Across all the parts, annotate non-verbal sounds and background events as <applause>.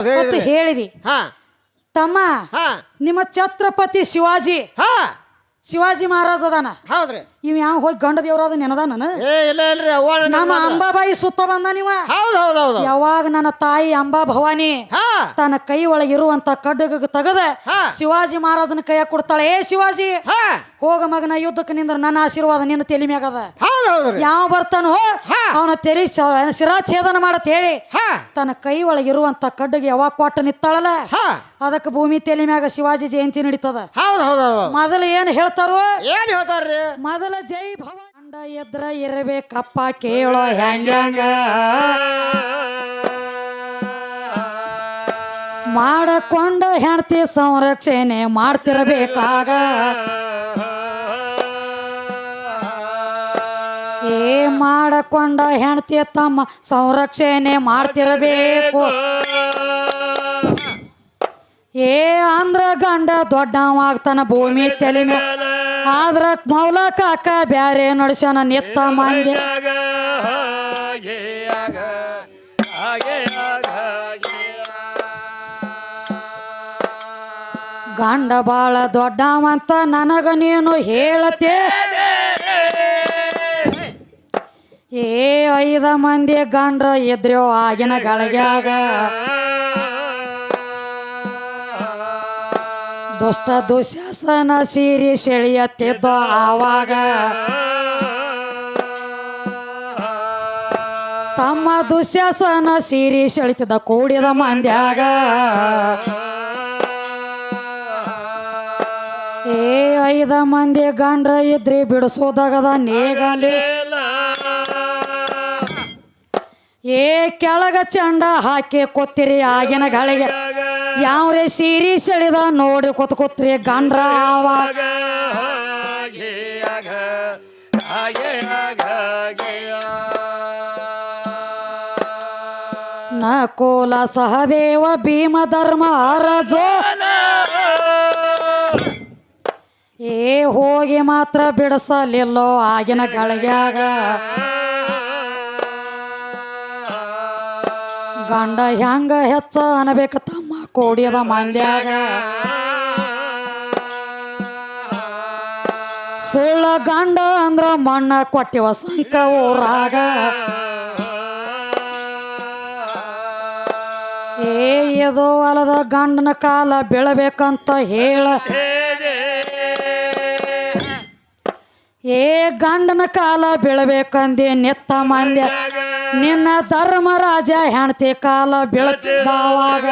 ಅಂತ ಹೇಳಿದ್ರಿ ಹೇಳಿದಿ ಹಾ. ತಮ್ಮ ಹಾ. ನಿಮ್ಮ ಛತ್ರಪತಿ ಶಿವಾಜಿ. ಹಾ. ಶಿವಾಜಿ ಮಹಾರಾಜ್ ಅದಾನ. ಹೌದ್ರಿ. ಇವ್ ಯಾವ ಹೋಗಿ ಗಂಡ ದೇವ್ರಾದ ನೆನದಾನ ಏ ಇಲ್ಲ ಇಲ್ರಿ ಅವ್ವ ನಮ್ಮ ಅಂಬಾಬಾಯಿ ಸುತ್ತ ಬಂದ ನೀವ? ಹೌದು ಹೌದು ಹೌದು ಯಾವಾಗ ನನ್ನ ತಾಯಿ ಅಂಬಾ ಭವಾನಿ ಹಾ. ತನ್ನ ಕೈ ಒಳಗಿರುವಂತ ಕಡ್ಡಗ ತೆಗದ ಹಾ. ಶಿವಾಜಿ ಮಹಾರಾಜನ ಕೈಯಾಗ ಕೊಡ್ತಾಳೆ ಏ ಶಿವಾಜಿ ಹಾ. ಹೋಗ ಮಗನ ಯುದ್ಧಕ್ಕೆ ನಿಂದ್ರ ನನ್ನ ಆಶೀರ್ವಾದ ನಿನ್ನ ತಲೆ ಮ್ಯಾಗದ ಹೌದ್ರಿ ಯಾವ ಬರ್ತಾನೋ ಹಾ. ಅವನ ತೆರಿ ಸ- ಶಿರಾಚ್ಛೇದನ ಮಾಡತ್ ಹೇಳಿ. ಹಾ. ತನ್ನ ಕೈ ಒಳಗಿರುವಂತ ಕಡ್ಡಿಗೆ ಯಾವಾಗ ಕೊಟ್ಟ ನಿತ್ತಾಳಲ್ಲ ಹಾ. ಅದಕ್ಕೆ ಭೂಮಿ ತಲೆ ಮ್ಯಾಗ ಶಿವಾಜಿ ಜಯಂತಿ ನಡೀತದ. ಹೌದು ಹೌದು ಹೌದು. ಮೊದಲು ಏನ್ ಹೇಳ್ತಾರೋ? ಏನ್ ಹೇಳ್ತಾರ್ರಿ? ಮೊದಲ ಜೈ ಭವ ಅಂಡ ಎದ್ರ ಇರಬೇಕಪ್ಪ ಕೇಳೋ ಹೆಂಗ? ಮಾಡಕೊಂಡ ಹೆಂಡತಿ ಸಂರಕ್ಷಣೆ ಮಾಡ್ತಿರ್ಬೇಕಾಗ. ಏ ಮಾಡಕೊಂಡ ಹೆಣ್ತಿ ತಮ್ಮ ಸಂರಕ್ಷಣೆ ಮಾಡ್ತಿರಬೇಕು. ಏ ಅಂದ್ರ ಗಂಡ ದೊಡ್ಡವಾಗ್ತಾನ ಭೂಮಿ ತಲೆ ಆದ್ರ ಮೌಲ ಕಾಕ ಬ್ಯಾರೆ ನಡ್ಸನ ನಿತ್ತ ಮಂದಿ. ಗಂಡ ಬಾಳ ದೊಡ್ಡವಂತ ನನಗ ನೀನು ಹೇಳತೆ. ಏ ಐದ ಮಂದಿ ಗಂಡ್ರ ಇದ್ರೋ ಆಗಿನ ಗಳಗ್ಯಾಗ. ದುಷ್ಟ ದುಶಾಸನ ಸೀರಿ ಸೆಳೆಯತ್ತಿದ್ದ ಆವಾಗ. ತಮ್ಮ ದುಶ್ಯಾಸನ ಸೀರಿ ಸೆಳಿತಿದ್ದ ಕೂಡಿದ ಮಂದ್ಯಾಗ. ಏ ಐದ ಮಂದಿ ಗಂಡ್ರ ಇದ್ರಿ ಬಿಡಿಸೋದಾಗದ ನೇಗಲಿ. ಏ ಕೆಳಗ ಚಂಡ ಹಾಕಿ ಕೊತ್ತಿರಿ ಆಗಿನ ಗಳಿಗೆ. ಯಾವ್ರೆ ಸೀರಿ ಸೆಳೆದ ನೋಡಿ ಕೊತ್ ಕೊತ್ತಿರಿ ಗಂಡ್ರ ಆವಾಗ. ನಕುಲ ಸಹದೇವ ಭೀಮ ಧರ್ಮ ಅರಜೋ ಏ ಹೋಗಿ ಮಾತ್ರ ಬಿಡಿಸಲಿಲ್ಲೋ ಆಗಿನ ಗಳಿಗ್ಯಾಗ ಗಂಡ ಹೆಂಗ ಹೆಚ್ಚ ಅನ್ಬೇಕ ತಮ್ಮ ಕೋಡಿಯದ ಮಂದ್ಯಾಗ. ಸುಳ್ಳ ಗಂಡ ಅಂದ್ರ ಮಣ್ಣ ಕೊಟ್ಟಿವ ಸಂಕ ಊರಾಗ. ಏ ಇದು ಅಲದ ಗಂಡನ ಕಾಲ ಬೀಳಬೇಕಂತ ಹೇಳ. ಏ, ಗಂಡನ ಕಾಲ ಬೀಳಬೇಕಂದೆ ನಿತ್ತ ಮಂದ್ಯ. ನಿನ್ನ ಧರ್ಮರಾಜ ಹೆಣತಿ ಕಾಲ ಬೀಳತಿದ್ದಾವಾಗ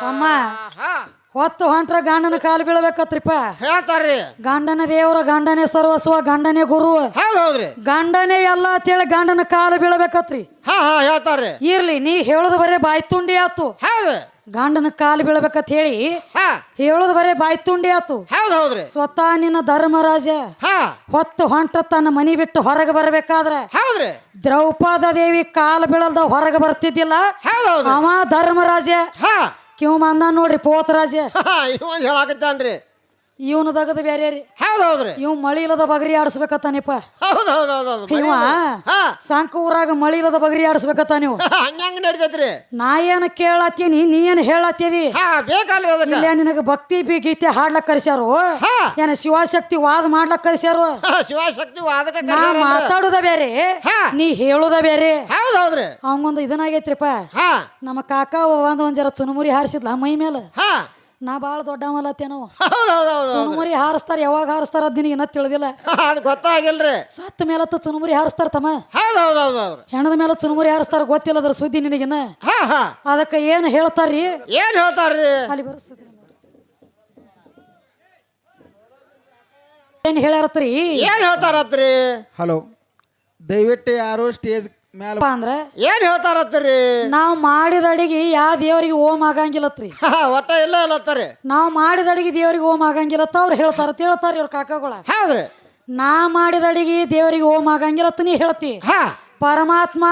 ತಮ್ಮ ಹೊತ್ತು ಹೊಂಟ್ರ ಗಂಡನ ಕಾಲು ಬೀಳ್ಬೇಕತ್ರಿಪ್ಪ. ಹೇಳ್ತಾರ್ರಿ. ಗಂಡನ ದೇವರ ಗಂಡನೇ ಸರ್ವಸ್ವ ಗಂಡನೇ ಗುರು. ಹೌದು ಹೌದ್ರಿ. ಗಂಡನೇ ಎಲ್ಲ ಅಂತೇಳಿ ಗಂಡನ ಕಾಲು ಬೀಳ್ಬೇಕತ್ರಿ. ಹಾ ಹಾ ಹೇಳ್ತಾರ್ರಿ. ಇರ್ಲಿ ನೀ ಹೇಳುದು ಬರೇ ಬಾಯಿ ತುಂಡಿ ಆತು. ಹೌದು. ಗಂಡನ ಕಾಲು ಬೀಳ್ಬೇಕಂತ ಹೇಳಿ ಹಾ. ಹೇಳುದು ಬರೇ ಬಾಯಿ ತುಂಡಿ ಆತು. ಹೌದು ಹೌದ್ರಿ. ಸ್ವತಃ ನಿನ್ನ ಧರ್ಮರಾಜ ಹಾ. ಹೊತ್ತು ಹೊಂಟ ತನ್ನ ಮನಿ ಬಿಟ್ಟು ಹೊರಗೆ ಬರಬೇಕಾದ್ರೆ ಹೌದ್ರಿ. ದ್ರೌಪದ ದೇವಿ ಕಾಲು ಬೀಳಲ್ದ ಹೊರಗೆ ಬರ್ತಿದ್ದಿಲ್ಲ. ಹೌದು ಹೌದ್ರಿ. ಅವ ಧರ್ಮರಾಜ ಹಾ. ಕಿವ್ ಮಂದ ನೋಡ್ರಿ ಪೋತರಾಜ ಹೇಳಾಕತ್ತಾನ್ರಿ. ಇವನು ದಗದ ಬೇರೆ ರೀ ಇವ್ ಮಳಿ ಇಲ್ಲದ ಬಗರಿ ಆಡಿಸ್ಬೇಕತ್ತಾನಿಪ್ಪ. ಹೌದು ಹೌದು ಹೌದು. ಹೌದು ಇವ ಹಾ. ಸಾಂಕ ಊರಾಗ ಮಳಿ ಇಲ್ಲದ ಬಗರಿ ಆಡಿಸ್ಬೇಕತ್ತ ನೀವು? <laughs> ಹಂಗ ನಡಿತೈತ್ರಿ. ನಾ ಏನ ಕೇಳತ್ತೀನಿ ನೀ ಏನ್ ಹೇಳತ್ತೀರಿ? ಹಾ ಬೇಕಲ್ರಿ ಅದಕ್ಕ. ಇಲ್ಲ ನಿನಗ ಭಕ್ತಿ ಬಿ ಗೀತೆ ಹಾಡ್ಲಕ್ ಕರ್ಸ್ಯಾರು? ಹಾ. ಏನ ಶಿವಶಕ್ತಿ ವಾದ ಮಾಡ್ಲಕ್ ಕರ್ಸ್ಯಾರು? ಹಾ, ಶಿವಶಕ್ತಿ ವಾದಕ ನಾ ಮಾತಾಡುದ ಬೇರೆ ಹಾ. ನೀ ಹೇಳುದ ಬೇರೆ ಹೌದು ಹೌದ್ರಿ ಅವಂಗೊಂದು ಇದನ್ನಾಗೈತ್ರಿಪ್ಪ. ಹಾ. ನಮ್ಮ ಕಾಕ ಒಂದ್ ಒಂದ್ ಜರ ಚುನಮುರಿ ಹಾರಿಸಿದ್ಲ ಮೈ ಮೇಲೆ ಹಾ. ನಾ ದೊಡ್ಡವಲ್ಲತ್ತೇನೋ ಹೌದು ಹೌದು ಚುನುಮುರಿ ಹಾರಿಸ್ತಾರ ಯಾವಾಗ ಹಾರಿಸ್ತಾರ ಅದ್ ನಿನಗೆ ಇನ್ನ ತಿಳಿದಿಲ್ಲ. ಅದು ಗೊತ್ತಾಗಿಲ್ರಿ. ಸತ್ತ ಮೇಲತ್ತು ಚುನುಮುರಿ ಹಾರಿಸ್ತಾರ ತಮ್ಮ. ಹೌದು ಹೌದು ಹೌದು ಹೌದು. ಹೆಣದ ಮೇಲೆ ಚುನುಮುರಿ ಹಾರಿಸ್ತಾರ ಗೊತ್ತಿಲ್ಲ ಅದ್ರ ಸುದ್ದಿ ನಿನಗಿನ್ನ ಹಾ ಹಾ. ಅದಕ್ಕೆ ಏನ್ ಹೇಳ್ತಾರ್ರಿ? ಏನ್ ಹೇಳ್ತಾರ್ರಿ? ಅಲ್ಲಿ ಬರಸ್ತದ್ರಿ ಏನ್ ಹೇಳ್ಯಾರತ್ರಿ? ಏನ್ ಹೇಳ್ತಾರತ್ರಿ? ಹಲೋ ದಯವಿಟ್ಟು ಯಾರು ಸ್ಟೇಜ್ ಅಂದ್ರ ಏನ್ ಹೇಳ್ತಾರತ್ತರಿ? ನಾವ್ ಮಾಡಿದ ಅಡಿಗೆ ಯಾವ ದೇವರಿಗೆ ಓಮ್ ಆಗಂಗಿಲ್ಲತ್ರಿ. ಒಟ್ಟ ಇಲ್ಲ ಇಲ್ಲತ್ತರಿ ನಾವ್ ಮಾಡಿದ ಅಡಿಗೆ ದೇವರಿಗೆ ಓಮ್ ಆಗಂಗಿಲ್ಲತ್ತ ಅವ್ರು ಹೇಳ್ತಾರ ಹೇಳ್ತಾರ ಇವ್ರ ಕಾಕಗಳ. ಹೌದ್ರಿ. ನಾ ಮಾಡಿದ ಅಡಿಗೆ ದೇವರಿಗೆ ಓಮ್ ಆಗಂಗಿಲ್ಲತ್ತ ನೀ ಹೇಳ್ತಿ. ಹಾ. ಪರಮಾತ್ಮ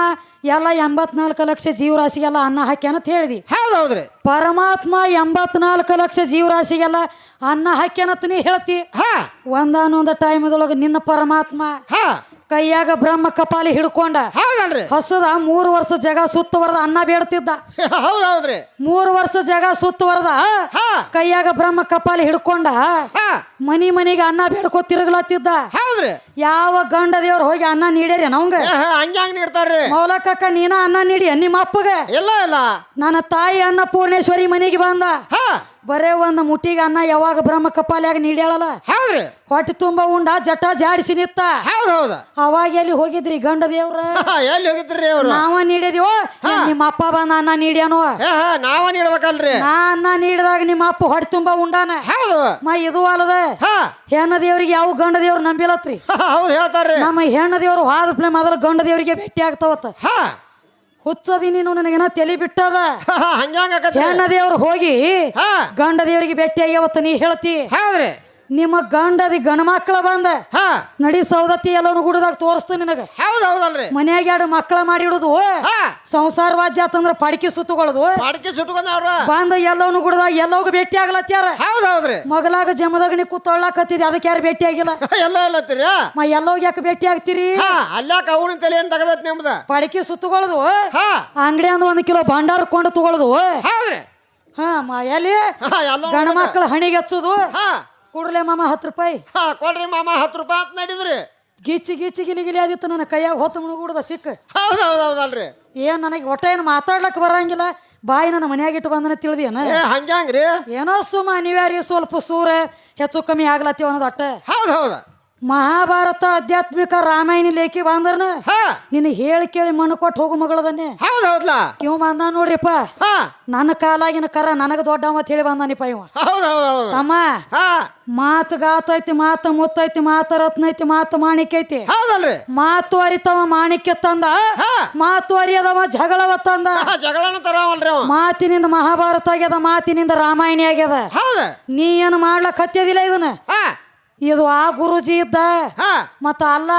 ಎಲ್ಲ ಎಂಬತ್ನಾಲ್ಕು ಲಕ್ಷ ಜೀವರಾಶಿಗೆಲ್ಲ ಅನ್ನ ಹಾಕ್ಯಾನ ಅಂತ ಹೇಳಿದಿ. ಹೌದೌದ್ರಿ ಹೌದ್ರಿ. ಪರಮಾತ್ಮ ಎಂಬತ್ನಾಲ್ಕು ಲಕ್ಷ ಜೀವರಾಶಿಗೆಲ್ಲ ಅನ್ನ ಹಾಕ್ಯಾನತ್ ನೀ ಹೇಳ್ತಿ. ಒಂದಾನೊಂದ ಟೈಮ್ದೊಳಗೆ ನಿನ್ನ ಪರಮಾತ್ಮ ಹಾ. ಕೈಯಾಗ ಬ್ರಹ್ಮ ಕಪಾಲಿ ಹಿಡ್ಕೊಂಡ ಹೌದಲ್ರಿ? ಹಸದ ಮೂರು ವರ್ಷ ಜಗ ಸುತ್ತುವರದ ಅನ್ನ ಬೇಡ್ತಿದ್ದ. <laughs> ಹೌದ್ ಹೌದ್ರಿ ಮೂರು ವರ್ಷ ಜಗ ಸುತ್ತುವರದ ಹಾ. ಕೈಯಾಗ ಬ್ರಹ್ಮ ಕಪಾಲಿ ಹಿಡ್ಕೊಂಡ ಹಾ. ಮನಿ ಮನಿಗೆ ಅನ್ನ ಬೇಡ್ಕೋ ತಿರುಗ್ಲತ್ತಿದ್ದ. ಹೌದ್ರಿ. ಯಾವ ಗಂಡ ದೇವ್ರ ಹೋಗಿ ಅನ್ನ ನೀಡ್ಯಾರ ನವಂಗ ಹಂಗ್ ಹಂಗ್ ನೀಡ್ತಾರ್ರಿ. ಮೌಲಕಕ್ಕ ನೀನ ಅನ್ನ ನೀಡಿ ನಿಮ್ಮ ಅಪ್ಪಗ? ಇಲ್ಲ ಇಲ್ಲ. ನನ್ನ ತಾಯಿ ಅನ್ನ ಪೂರ್ಣೇಶ್ವರಿ ಮನೆಗೆ ಬಂದ. ಹಾ. ಬರೇ ಒಂದು ಮುಟ್ಟಿಗೆ ಅನ್ನ ಯಾವಾಗ ಬ್ರಹ್ಮ ಕಪಾಲಿಯಾಗ ನೀಡ್ಯಾಳಲ್ಲ? ಹೌದ್ರಿ. ಹೊಟ್ಟೆ ತುಂಬ ಉಂಡ ಜಟ ಜಾಡಿಸಿ ನಿತ್ತ. ಹೌದ್ ಹೌದ. ಅವಾಗ ಎಲ್ಲಿ ಹೋಗಿದ್ರಿ ಗಂಡ ದೇವ್ರ? ಎಲ್ಲಿ ಹೋಗಿದ್ರಿ ಅವ್ರು? ನಾವ ನೀಡಿದೀವೋ? ನಿಮ್ಮ ಅಪ್ಪ ಬಂದ ಅನ್ನ ನೀಡ್ಯಾನೋ? ನಾವ ನೀಡ್ಬೇಕಲ್ರಿ. ನಾ ಅನ್ನ ನೀಡಿದಾಗ ನಿಮ್ಮ ಅಪ್ಪ ಹೊಟ್ಟೆ ತುಂಬ ಉಂಡಾನ? ಹೌದು. ಮ ಇದು ಅಲ್ಲದ ಹೆಣ್ಣ ದೇವ್ರಿಗೆ ಯಾವ ಗಂಡ ದೇವ್ರು ನಂಬಿಲತ್ರಿ? ಹೌದು ಹೇಳ್ತಾರ್ರಿ. ನಮ್ಮ ಹೆಣ್ಣ ದೇವ್ರು ಹಾದ ಮೊದಲು ಗಂಡ ದೇವ್ರಿಗೆ ಭೇಟಿ ಆಗ್ತಾವತ್ತ. ಹುಚ್ಚದಿ ನೀನು ನನಗೇನ ತಲೆ ಬಿಟ್ಟದ? ಹಂಗ ಹೆಣ್ಣ ದೇವ್ರು ಹೋಗಿ ಹಾ. ಗಂಡ ದೇವರಿಗೆ ಭೇಟಿ ಅವತ್ತು ನೀ ಹೇಳ್ತಿ. ಹೌದ್ರಿ. ನಿಮ್ಮ ಗಂಡದಿ ಗಣ ಮಕ್ಕಳ ಬಂದ. ಹಾ. ನಡಿ ಸೌದತ್ತಿ ಎಲ್ಲವನು ಗುಡದಾಗ ತೋರಿಸ್ತೀನಿ ನಿನಗ. ಹೌದ್ ಹೌದಲ್ರಿ. ಮನ್ಯಾಗ ಎರಡು ಮಕ್ಕಳ ಮಾಡಿಡುದು ಹಾ. ಸಂಸಾರ ವಾಜ್ಯ ಆತಂದ್ರ ಪಡಕಿ ಸುಟ್ಕೊಂಡ್ ಅವ್ರ. ಬಂದ ಎಲ್ಲವನು ಗುಡದಾಗ ಎಲ್ಲವಾಗ ಭೇಟಿ ಆಗ್ಲತ್ಯಾರ. ಹೌದ್ ಹೌದ್ರಿ. ಮಗಲಾಗ ಜಮದಾಗ ನೀ ಕೂತೊಳ್ಳಾಕತ್ತಿದ್ದೆ ಅದಕ್ಕೆ ಯಾರು ಭೇಟಿ ಆಗಿಲ್ಲ. <laughs> ಎಲ್ಲ ಎಲ್ಲತ್ತೀರಿ ಮ ಎಲ್ಲೋಗಿ ಯಾಕೆ ಭೇಟಿ ಆಗ್ತೀರಿ? ಹಾ ಅವನ ತಲೆ ಏನ್ ತಗದತ್ ನಿಮ್ದ? ಪಡಕಿ ಸುತ್ತಕೊಳ್ಳೋದು ಹಾ. ಅಂಗಡಿ ಅಂದ ಒಂದ್ ಕಿಲೋ ಭಂಡಾರ ಕೊಂಡು ತಗೊಳ್ಳದು ಹೌದ್ರಿ. ಹಾ ಮ ಎಲ್ಲಿ? ಹಾ ಎಲ್ಲ ಗಂಡ ಮಕ್ಕಳ ಹಣಿಗೆ ಹಚ್ಚುದು ಹಾ. ಕೂಡಲೇ ಮಾಮ ಹತ್ತು ರೂಪಾಯಿ. ಹಾ ಕೊಡ್ರಿ ಮಾಮ ಹತ್ತು ರೂಪಾಯಿ ಅಂತ ನಡೀದ್ರಿ. ಗಿಚ್ಚಿ ಗಿಚ್ಚಿ ಗಿಲಿ ಗಿಲಿ ಆದಿತ್ತು ನನ್ನ ಕೈಯಾಗ ಹೊತ್ತು ಮುಳುಗುಡ್ದ ಸಿಕ್ಕ. ಹೌದು ಹೌದು ಹೌದಲ್ರಿ ಏನ್ ನನಗೆ ಒಟ್ಟ ಏನು ಮಾತಾಡ್ಲಕ್ ಬರಂಗಿಲ್ಲ? ಬಾಯಿ ನನ್ನ ಮನ್ಯಾಗ ಇಟ್ಟು ಬಂದನ ತಿಳಿದೇನ ಏ ಹಂಗ್ಯಾಂಗ್ರಿ? ಏನೋ ಸುಮ್ಮ ನೀವ್ಯಾರಿ ಸ್ವಲ್ಪ ಸೂರ ಹೆಚ್ಚು ಕಮ್ಮಿ ಆಗ್ಲತ್ತೀವ ಅನ್ನೋದು ಅಟ್ಟ. ಹೌದು ಹೌದ ಮಹಾಭಾರತ ಆಧ್ಯಾತ್ಮಿಕ ರಾಮಾಯಣ ಲೇಖಿ ಬಂದ್ರನ ನಿನ್ನ ಹೇಳಿ ಕೇಳಿ ಮಣ್ಣು ಕೊಟ್ಟು ಹೋಗು ಮಗಳದನ್ನೇ. ಹೌದ್ ಹೌದ್ಲ? ಇವ ಬಂದ ನೋಡ್ರಿಪ್ಪ. ನನ್ನ ಕಾಲಾಗಿನ ಕರ ನನಗ ದೊಡ್ಡ ಅಂತ ಹೇಳಿ ಬಂದಾನಿಪ್ಪ ಇವ. ಹೌದ್ ಹೌದ್ ಹೌದ್. ತಮ್ಮ ಮಾತು ಗಾತೈತಿ ಮಾತು ಮುತ್ತೈತಿ ಮಾತು ರತ್ನೈತಿ ಮಾತು ಮಾಣಿಕ್ಯೈತಿ ಹೌದಲ್ರಿ. ಮಾತು ಅರಿತವ ಮಾಣಿಕ್ಯ ತಂದ ಮಾತು ಅರಿಯದವ ಜಗಳವ ತಂದ. ಜಗಳನ ತರವಲ್ರಿ ಅವ. ಮಾತಿನಿಂದ ಮಹಾಭಾರತ ಆಗ್ಯದ ಮಾತಿನಿಂದ ರಾಮಾಯಣ ಆಗ್ಯದ. ಹೌದ. ನೀ ಏನು ಮಾಡ್ಲಕ್ ಹತ್ತಿಯದಿಲ್ಲ ಇದನ್ನ? ಇದು ಆ ಗುರುಜಿ ಇದ್ದ. ಹಾ. ಮತ್ತ ಅಲ್ಲ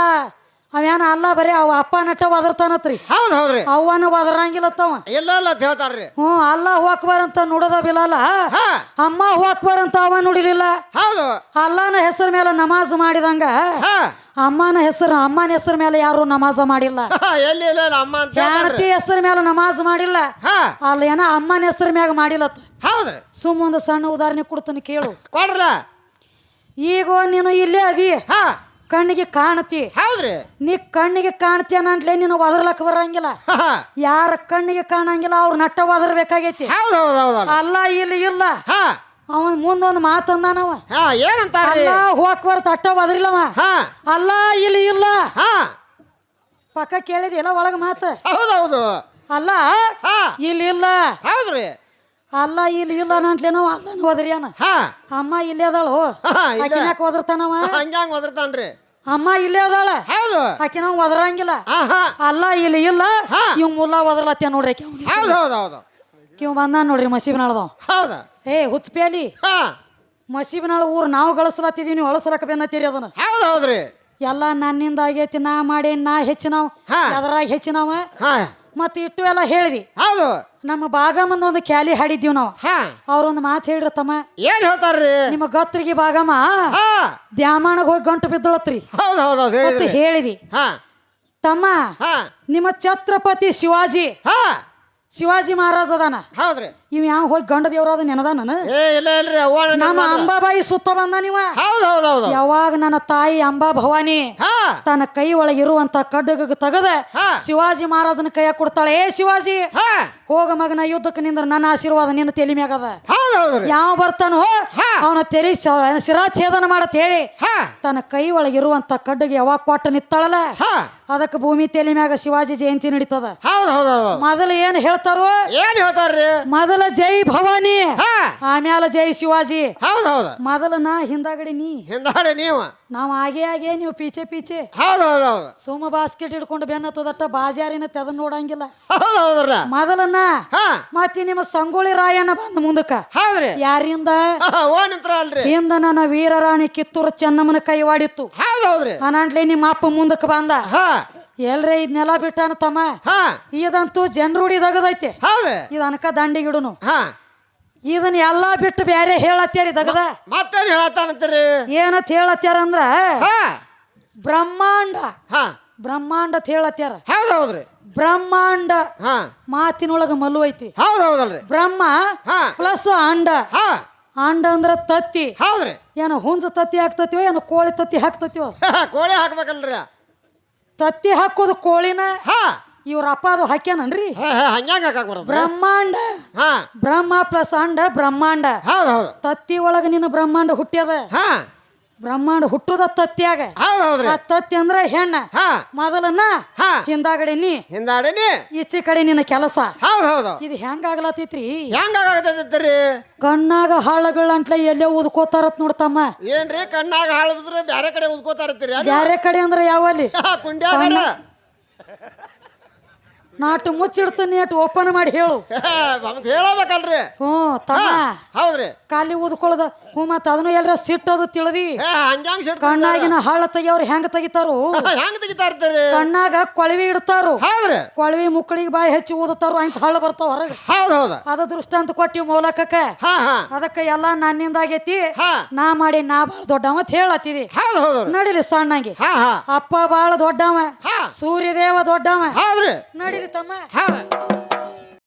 ಅವೇನ ಅಲ್ಲ ಬರೀ ಅವ ಅಪ್ಪ ನಟ್ಟ ಒದರ್ತಾನತ್ರಿ. ಹೌದ್ ಹೌದ್ರಿ ಅವ್ವನ ಒದರಂಗಿಲ್ಲತ್ತವ. ಇಲ್ಲ ಇಲ್ಲ ಅಂತ ಹೇಳ್ತಾರ್ರಿ. ಹ್ಞೂ ಅಲ್ಲ ಹೋಗ್ಬಾರ ಅಂತ ನುಡದ ಬಿಲಲ್ಲ? ಹಾ. ಅಮ್ಮ ಹೋಗ್ಬಾರ ಅಂತ ಅವ ನುಡಿಲಿಲ್ಲ? ಹೌದು. ಅಲ್ಲನ ಹೆಸರ ಮೇಲೆ ನಮಾಜ್ ಮಾಡಿದಂಗ? ಹಾ. ಅಮ್ಮನ ಹೆಸರು ಅಮ್ಮನ ಹೆಸರ ಮೇಲೆ ಯಾರು ನಮಾಜ ಮಾಡಿಲ್ಲ. <laughs> ಎಲ್ಲಿ ಇಲ್ಲ ಇಲ್ಲ ಅಮ್ಮ ಅಂತ ಹೇಳ್ತಾರ್ರಿ. ಹೆಂಡತಿ ಹೆಸರ ಮೇಲೆ ನಮಾಜ್ ಮಾಡಿಲ್ಲ? ಹಾ. ಅಲ್ಲ ಏನ ಅಮ್ಮನ ಹೆಸರ ಮ್ಯಾಗ ಮಾಡಿಲ್ಲತ್ತ? ಹೌದ್ರಿ. ಸುಮ್ಮ ಒಂದು ಸಣ್ಣ ಉದಾಹರಣೆ ಕೊಡ್ತೀನಿ ಕೇಳು. ಕೊಡ್ರಲ್ಲ ಈಗ ನೀನು ಇಲ್ಲೇ ಅದಿ. ಹಾ. ಕಣ್ಣಿಗೆ ಕಾಣತಿ. ಹೌದ್ರಿ. ನೀ ಕಣ್ಣಿಗೆ ಕಾಣತಿ ಅಂತಲೇ ನೀನು ಒದರ್ಲಕ್ ಬರಂಗಿಲ್ಲ. ಯಾರ ಕಣ್ಣಿಗೆ ಕಾಣಂಗಿಲ್ಲ ಅವ್ರ ನಟ್ಟ ಒದರ್ಬೇಕಾಗೈತಿ. ಅಲ್ಲ ಇಲ್ಲಿ ಇಲ್ಲ. ಹಾ. ಅವನ್ ಮುಂದೊಂದು ಮಾತಂದಾನವ. ಏನಂತ ಹೋಗ್ ಬರ್ತ ಅಟ್ಟ ಒದರಿಲ್ಲವ. ಹಾ. ಅಲ್ಲ ಇಲ್ಲಿ ಇಲ್ಲ. ಪಕ್ಕ ಪಕ್ಕ ಕೇಳಿದಿಲ್ಲ ಒಳಗ ಮಾತು. ಹೌದ್ ಹೌದು. ಅಲ್ಲ ಇಲ್ಲಿ ಇಲ್ಲ. ಹೌದ್ರಿ. ಅಲ್ಲ ಇಲ್ಲಿ ಇಲ್ಲ ಅಂತಲೇ ನಾವು ಅಲ್ಲನ ಹೋದ್ರಿ ಹಾ. ಅಮ್ಮ ಇಲ್ಲೇ ಅದಾಳು. ಹಾ, ಇಲ್ಲ. ಆಕಿನ ಯಾಕೆ ಒದರ್ತಾನವ ಹಂಗ್ಯಾಂಗ್ ಒದರ್ತಾನ್ರಿ. ಅಮ್ಮ ಇಲ್ಲೇ ಅದಾಳ. ಹೌದು. ಆಕಿನ ಒದರಂಗಿಲ್ಲ. ಹಾ ಹಾ ಅಲ್ಲ ಇಲ್ಲಿ ಇಲ್ಲ. ಇವ್ ಮುಲ್ಲ ಒದರ್ಲತ್ತ ನೋಡ್ರಿ ಆಕಿ ಹೌದು ಹೌದ್ ಹೌದ್ ಇವ್ ಬಂದ ನೋಡ್ರಿ ಮಸೀಬ್ನಾಳ್ದವ್. ಹೌದು. ಏ ಹುಚ್ಚಪೇಲಿ ಹಾ. ಮಸೀಬ್ನಾಳ ಊರು ನಾವು ಗಳಿಸ್ಲತ್ತಿದೀವಿ ನೀವು ಅಳಸಲಕ್ಕ ಬೆನ್ನತ್ತೀರಿ ಅದನ್ನ. ಹೌದ್ ಹೌದ್ರಿ ಎಲ್ಲ ನನ್ನಿಂದ ಆಗೈತಿ ನಾ ಮಾಡಿ ನಾ ಹೆಚ್ಚಿನವ್. ಅದ್ರಾಗ ಹೆಚ್ಚಿನವ? ಮತ್ತೆ ಇಟ್ಟು ಎಲ್ಲ ಹೇಳಿದಿ. ಹೌದು. ನಮ್ಮ ಬಾಗಮ್ಮನ ಒಂದು ಕ್ಯಾಲಿ ಹಾಡಿದ್ದೀವಿ ನಾವು. ಹಾ. ಅವ್ರೊಂದು ಮಾತು ಹೇಳ್ರಿ ತಮ್ಮ. ಏನ್ ಹೇಳ್ತಾರ್ರಿ? ನಿಮ್ಮ ಗತ್ರಿಗೆ ಬಾಗಮ್ಮ ಹಾ. ದ್ಯಾಮಣ್ಣಗ್ ಹೋಗಿ ಗಂಟು ಬಿದ್ದಳತ್ರಿ. ಹೌದ್ ಹೌದ್ ಹೌದ್ ಮತ್ತೆ ಹೇಳಿದಿ. ಹಾ. ತಮ್ಮ ಹಾ. ನಿಮ್ಮ ಛತ್ರಪತಿ ಶಿವಾಜಿ ಹಾ. ಶಿವಾಜಿ ಮಹಾರಾಜ್ ಅದಾನ. ಹೌದ್ರಿ. ಇವ್ ಯಾವ ಹೋಗಿ ಗಂಡ ದೇವ್ರಾದ ನೆನದಾನ ಏ ಇಲ್ಲ ಇಲ್ರಿ ಅವ್ವ ನಮ್ಮ ಅಂಬಾಬಾಯಿ ಸುತ್ತ ಬಂದ ನೀವ? ಹೌದ್ ಹೌದ್ ಹೌದು ಯಾವಾಗ ನನ್ನ ತಾಯಿ ಅಂಬಾ ಭವಾನಿ ಹಾ. ತನ್ನ ಕೈ ಒಳಗಿರುವಂತ ಕಡ್ಡಗ ತೆಗದ. ಶಿವಾಜಿ ಮಹಾರಾಜನ ಕೈಯ ಕೊಡ್ತಾಳೆ ಏ ಶಿವಾಜಿ ಹಾ. ಹೋಗ ಮಗನ ಯುದ್ಧಕ್ಕೆ ನಿಂದ್ರ ನನ್ನ ಆಶೀರ್ವಾದ ನಿನ್ನ ತಲೆ ಮ್ಯಾಗದ ಹೌದು ಹೌದ್ರಿ ಯಾವ ಬರ್ತಾನೋ. ಅವನ ತೆರಿ ಶಿರಾಛೇದನ ಮಾಡತ್ ಹೇಳಿ. ಹಾ. ತನ್ನ ಕೈ ಒಳಗಿರುವಂತ ಕಡ್ಡಗೆ ಯಾವಾಗ ಕೊಟ್ಟ ನಿತ್ತಾಳಲ್ಲ ಹಾ. ಅದಕ್ಕೆ ಭೂಮಿ ತೆಲಿ ಮ್ಯಾಗ ಶಿವಾಜಿ ಜಯಂತಿ ನಡೀತದ. ಹೌದು ಹೌದ್ ಹೌದು ಮೊದಲು ಏನ್ ಹೇಳ್ತಾರೋ? ಏನ್ ಹೇಳ್ತಾರ್ರಿ? ಮೊದಲ ಜೈ ಭವಾನಿ ಹಾ. ಆಮ್ಯಾಲ ಜೈ ಶಿವಾಜಿ. ಹೌದ್ ಹೌದ್. ಮೊದಲ ನಾ ಹಿಂದಾಗಡಿ ನೀ. ಹಿಂದಾಳಿ ನೀವು. ನಾವ್ ಆಗೇ ಆಗೇ ನೀವು ಪೀಚೆ ಪೀಚೆ. ಹೌದ್ ಹೌದ್ ಹೌದು. ಸುಮ್ಮ ಬಾಸ್ಕೆಟ್ ಹಿಡ್ಕೊಂಡು ಬೆನ್ನತ್ತದಟ್ಟ ಬಾಜಾರಿನ ತೆದ ನೋಡಂಗಿಲ್ಲ. ಹೌದ್ ಹೌದ್ರ ಮೊದಲನ್ನ ಹಾ. ಮತ್ತೆ ನಿಮ್ಮ ಸಂಗೊಳ್ಳಿ ರಾಯಣ್ಣ ಬಂದ ಮುಂದಕ್ಕ. ಹೌದ್ರಿ ಯಾರಿಂದ? ಓ ನಿಂತ್ರ ಅಲ್ರಿ. ಹಿಂದ ನನ್ನ ವೀರರಾಣಿ ಕಿತ್ತೂರು ಚೆನ್ನಮ್ಮನ ಕೈವಾಡಿತ್ತು. ಹೌದ್ ಹೌದ್ರಿ ಅನಾಂಟ್ಲೆ ನಿಮ್ಮ ಅಪ್ಪ ಮುಂದಕ್ಕೆ ಬಂದ. ಹಾ. ಎಲ್ರೇ ಇದನ್ನೆಲ್ಲ ಬಿಟ್ಟಾನ ತಮ್ಮ? ಹಾ. ಇದಂತೂ ಜನರೂಢಿದಾಗದೈತೆ ದಗದೈತೆ. ಇದು ಅನಕ ದಂಡಿಗಿಡುನು ಹಾ. ಇದನ್ನ ಎಲ್ಲಾ ಬಿಟ್ಟು ಬೇರೆ ಹೇಳತ್ಯಾರಿ ದಗದ? ಮತ್ತೇನ್ ಹೇಳತ್ತಾನಂತೀರಿ? ಏನತ್ ಹೇಳತ್ಯಾರ ಅಂದ್ರ ಹಾ. ಬ್ರಹ್ಮಾಂಡ. ಹಾ. ಬ್ರಹ್ಮಾಂಡ ಅಂತ ಹೇಳತ್ಯಾರ. ಹೌದು ಹೌದ್ರಿ. ಬ್ರಹ್ಮಾಂಡ ಹಾ. ಮಾತಿನೊಳಗ ಮಲ್ಲು ಐತಿ. ಹೌದ್ ಹೌದಲ್ರಿ. ಬ್ರಹ್ಮ ಹಾ. ಪ್ಲಸ್ ಅಂಡ. ಹಾ. ಅಂಡ ಅಂದ್ರ ತತ್ತಿ. ಹೌದ್ರಿ. ಏನು ಹುಂಜ ತತ್ತಿ ಹಾಕ್ತತಿವೋ ಏನು ಕೋಳಿ ತತ್ತಿ ಹಾಕ್ತತಿವೋ? <laughs> ಕೋಳಿ ಹಾಕ್ಬೇಕಲ್ರಿ. ತತ್ತಿ ಹಾಕೋದು ಕೋಳಿನ ಹಾ. ಇವ್ರ ಅಪ್ಪ ಅದು ಹಾಕ್ಯಾನನ್ರಿ. ಹೇ ಹೇ ಹಂಗ್ಯಾಂಗ ಹಾಕಕ್ ಬರೋದು? ಬ್ರಹ್ಮಾಂಡ. ಹಾ. ಬ್ರಹ್ಮ ಪ್ಲಸ್ ಅಂಡ ಬ್ರಹ್ಮಾಂಡ. ಹೌದ್ ಹೌದು. ತತ್ತಿ ಒಳಗ ನಿನ್ನ ಬ್ರಹ್ಮಾಂಡ ಹುಟ್ಟ್ಯದ? ಹಾ. ಬ್ರಹ್ಮಾಂಡ ಹುಟ್ಟುದ ತತ್ಯಾಗ. ಹೌದ್ ಹೌದ್ರಿ ಆ ತತ್ತಿ ಅಂದ್ರ ಹೆಣ್ಣ. ಹಾ. ಮೊದಲನ್ನ ಹಾ. ಹಿಂದಾಗಡೆ ನೀ ಹಿಂದಾಡಿನಿ ಈಚೆ ಕಡೆ ನಿನ್ನ ಕೆಲಸ. ಹೌದ್ ಹೌದು ಇದು ಹೆಂಗಾಗ್ಲತ್ತೈತ್ರಿ? ಹೆಂಗ ಆಗತೈತ್ರಿ ಕಣ್ಣಾಗ ಹಾಳ ಬೀಳಂಟ್ಲೆ ಎಲ್ಲೇ ಉದ್ಕೋತಾರತ್ ನೋಡ್ತಮ್ಮ ಏನ್ರಿ ಕಣ್ಣಾಗ ಹಾಳು ಬಿದ್ರೆ ಬ್ಯಾರೆ ಕಡೆ ಉದ್ಕೋತಾರತ್ತೀರಿ? ಬ್ಯಾರೆ ಕಡೆ ಅಂದ್ರ ಯಾವಲ್ಲಿ? ಕುಂಡ್ಯಾಗ ನಾಟು ಮುಚ್ಚಿಡ್ತೀನಿ ಅಟ್ ಓಪನ್ ಮಾಡಿ ಹೇಳು. <laughs> ಹೇಳಬೇಕಲ್ರಿ. ಹ್ಞೂ ತಮ್ಮ. ಹೌದ್ರಿ. ಖಾಲಿ ಊದ್ಕೊಳ್ದ ಹ್ಞೂ ಮತ್ತ ಅದನ್ನು ಎಲ್ಲರ ಸಿಟ್ಟದು ತಿಳಿದಿ. ಸಿಟ್ ಕಣ್ಣಾಗಿನ ಹಾಳ ತೆಗಿಯವ್ರು ಹೆಂಗ್ ತೆಗಿತಾರು? <laughs> ಹೆಂಗ್ ಕಣ್ಣಾಗ ಕೊಳವಿ ಇಡ್ತಾರು. ಹೌದ್ರಿ. ಕೊಳವಿ ಮುಕ್ಕಳಿಗೆ ಬಾಯಿ ಹೆಚ್ಚಿ ಊದತಾರು ಅಂತ ಹಾಳು ಬರ್ತಾವ ಹೊರಗೆ. ಹೌದು ಹೌದ. ಅದ ದೃಷ್ಟಾಂತ ಕೊಟ್ಟಿವ್ ಮೂಲಕಕ್ಕ. ಹಾ ಹಾ. ಅದಕ್ಕೆ ಎಲ್ಲ ನನ್ನಿಂದ ಆಗೈತಿ ಹಾ. ನಾ ಮಾಡಿ ನಾ ಬಾಳ ದೊಡ್ಡವ ಅಂತ ಹೇಳತ್ತಿದಿ ನಡಿಲಿ ಸಣ್ಣಂಗೆ. ಅಪ್ಪ ಬಾಳ ದೊಡ್ಡವ. ಹಾ. ಸೂರ್ಯದೇವ ದೊಡ್ಡವ. ನಡಿಲಿ ತಮ್ಮ. ಹೌದ